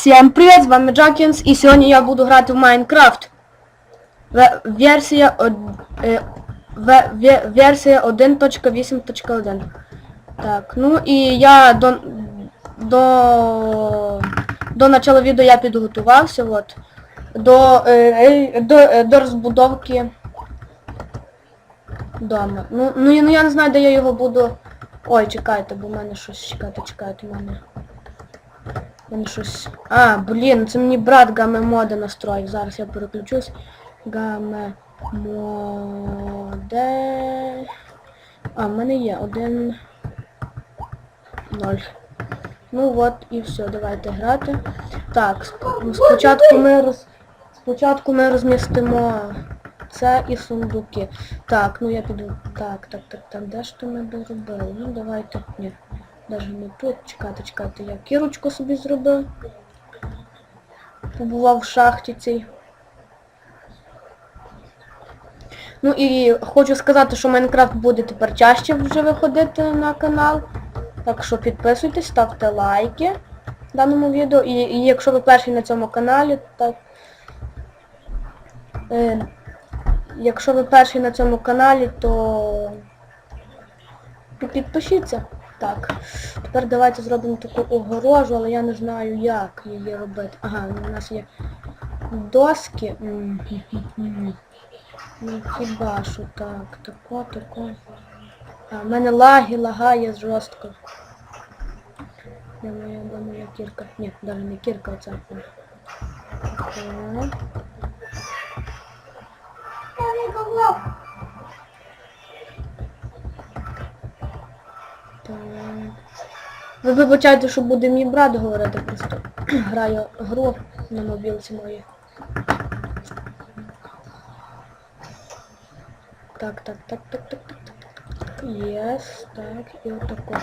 Всем привет, з вами Джакінс, і сьогодні я буду грати в Майнкрафт. Ве- Версія, е, ве- ве- версія 1.8.1. Так, ну і я до, до, до начала відео я підготувався, от. До, е, е, до, до розбудовки дома. Ну, ну, я- ну я не знаю, де я його буду... Ой, чекайте, бо в мене щось, чекайте, чекайте, в мене... мене щось... А, блін, це мені брат гаме моди настроїв. Зараз я переключусь. Гаме моде... А, в мене є один... Ноль. Ну от і все, давайте грати. Так, спочатку ми роз... Спочатку ми розмістимо це і сундуки. Так, ну я піду. Так, так, так, так, де ж то ми доробили? Ну давайте. Ні. Даже не тут. Чекайте, чекайте, я кірочку собі зробив. Побував в шахті цій. Ну і хочу сказати, що Майнкрафт буде тепер чаще вже виходити на канал. Так що підписуйтесь, ставте лайки даному відео. І, і якщо ви перший на цьому каналі, так... Е, якщо ви перший на цьому каналі, то підпишіться. Так. Тепер давайте зробимо таку огорожу, але я не знаю як її робити. Ага, у нас є доски. Ну хіба що так, тако, тако. А, в мене лаги, лагає жорстко. Де моя, де кірка? Ні, навіть не кірка. Так. Так. Ви вибачайте, що буде мій брат говорити, просто граю гру на мобілці моїй. Так, так, так, так, так, так, так. Єс, так, і отако.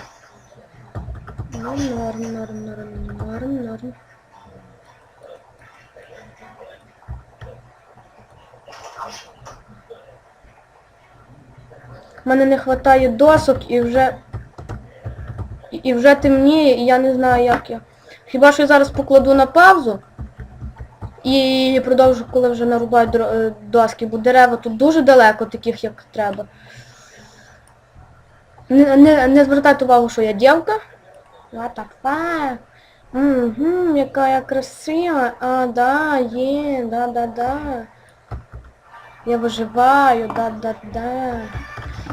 Ну, норм, норм, норм, норм, норм. У мене не вистачає досок і вже... І, вже темніє, і я не знаю як я. Хіба що я зараз покладу на паузу і продовжу, коли вже нарубаю е, доски, бо дерева тут дуже далеко, таких як треба. Не, не, не звертайте увагу, що я дівка. What the fuck? Угу, яка я красива. А, да, є, да, да, да. Я виживаю, да, да, да.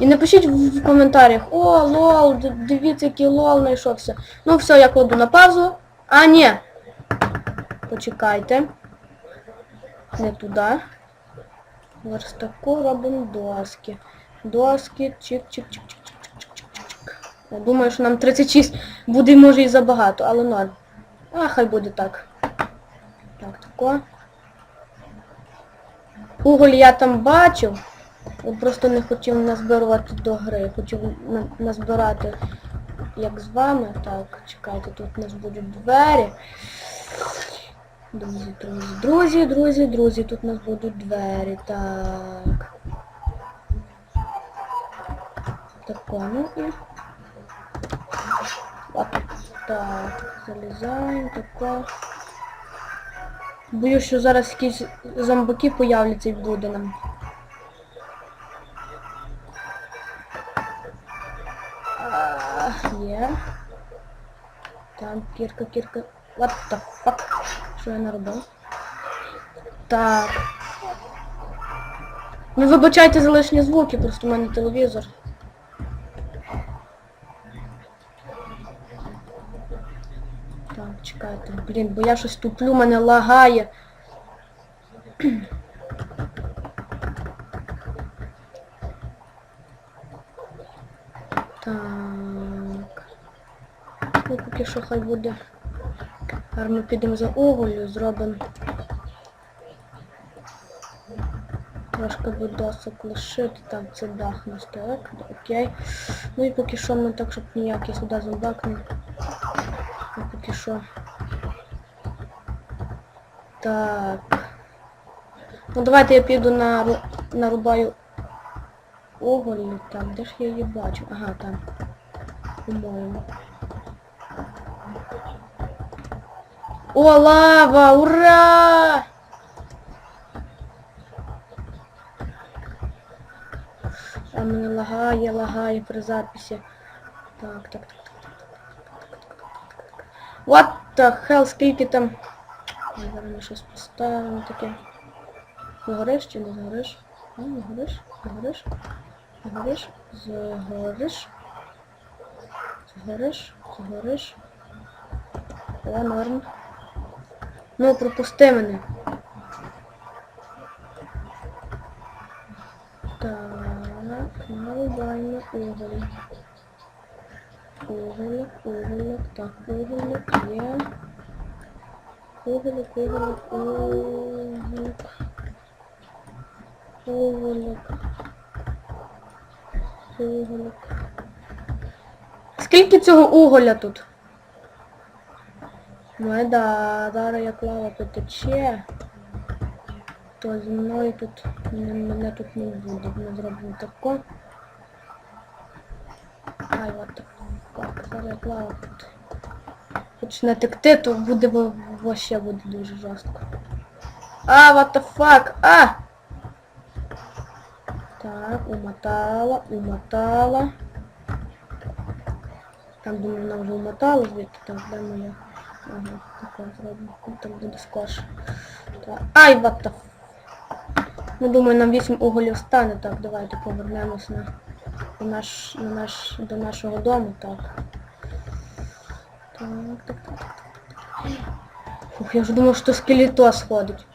І напишіть в, коментарях, о, лол, дивіться, який лол знайшовся. Ну все, я кладу на паузу. А, ні. Почекайте. Не туди. Верстаку робимо доски. Доски, чик-чик-чик-чик-чик-чик-чик-чик. Я думаю, що нам 36 буде, може, і забагато, але норм. А, хай буде так. Так, тако. Уголь я там бачив. Просто не хотів назбирувати до гри. Хотів на- назбирати як з вами. Так, чекайте, тут у нас будуть двері. Друзі, друзі, друзі, друзі, друзі, тут у нас будуть двері. Так. Тако, ну і... От, так, залізаємо, тако. Боюсь, що зараз якісь зомбаки появляться і буде нам. Є. Там кірка, кірка. What the fuck? Що я наробив? Так. Ну вибачайте за лишні звуки, просто в мене телевізор. Так, чекайте. Блін, бо я щось туплю, мене лагає. Так. Ну поки що хай буде. Гарно підемо за уголю, зробимо. Трошки досок лишити, там це дах на так, окей. Ну і поки що ми так, щоб ніякий сюди зомбак не... Поки що. Так. Ну давайте я піду на ру- нарубаю уголь. Так, де ж я її бачу? Ага, там. По-моєму. О, лава! Ура! А мені лагає, лагає при записі. Так, так, так, так, так. так. What the hell, скільки там... Зараз ми щось поставимо таке. Загориш чи не загориш? А, загориш, загориш, загориш, загориш, загориш. Загориш? Загориш? О, норм. Ну, пропусти мене. Так, наливаємо уголь. Уголь, уголь, так, уголь є. Уголь, уголь, уголь. Уголь. Уголь. Скільки цього уголя тут? Ну і да, зараз як лава потече, то зі мною тут мене тут не буде. Ми зробимо тако. Ай, the fuck, зараз як лава тут почне текти, то буде вообще буде дуже жорстко. А, what the fuck, а! Так, умотала, умотала. Там, думаю, вона вже умотала звідти, так, де моя? Ага, таке зробимо. Там буде. Так. Ай, what Ну, думаю, нам 8 уголів стане. Так, давайте повернемось на, на наш, на наш, до нашого дому, так. Так, так, так, так. Ух, я вже думав, що скелетос ходить.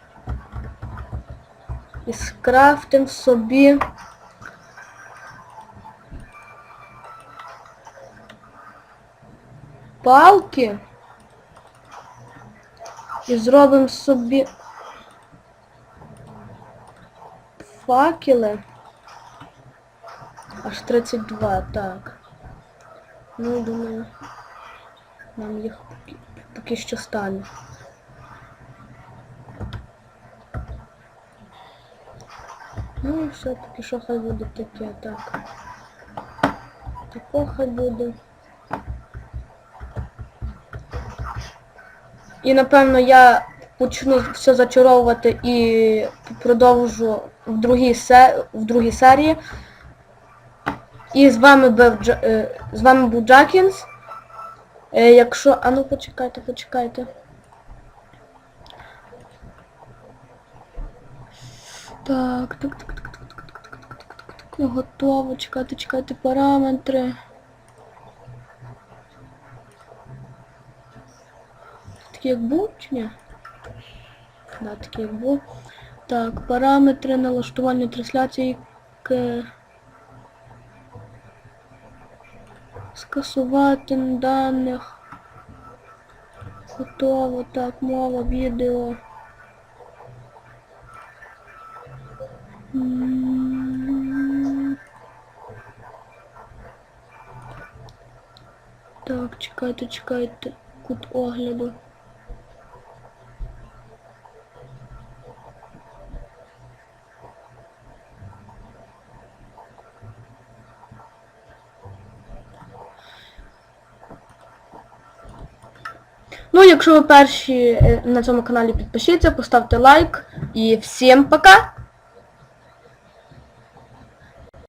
І скрафтим собі. Палки. І зробимо собі факели. Аж 32, так. Ну, думаю, нам їх поки, що стане. Ну і все, поки що хай буде таке, так. Тако хай буде. І напевно я почну все зачаровувати і продовжу в другій, в другій серії. І з вами був, Дж- е, з вами був Джакінс. Е, якщо... А ну почекайте, почекайте. Так, так, так, так, так, так, так, так, так, так, так, готово, чекайте, чекайте параметри. Як був чи ні? Да, такий як був. Так, параметри налаштування трансляції. К... Скасувати даних. Готово. Так, мова, відео. Так, чекайте, чекайте. Кут огляду. Ну, якщо ви перші е, на цьому каналі підпишіться, поставте лайк і всім пока!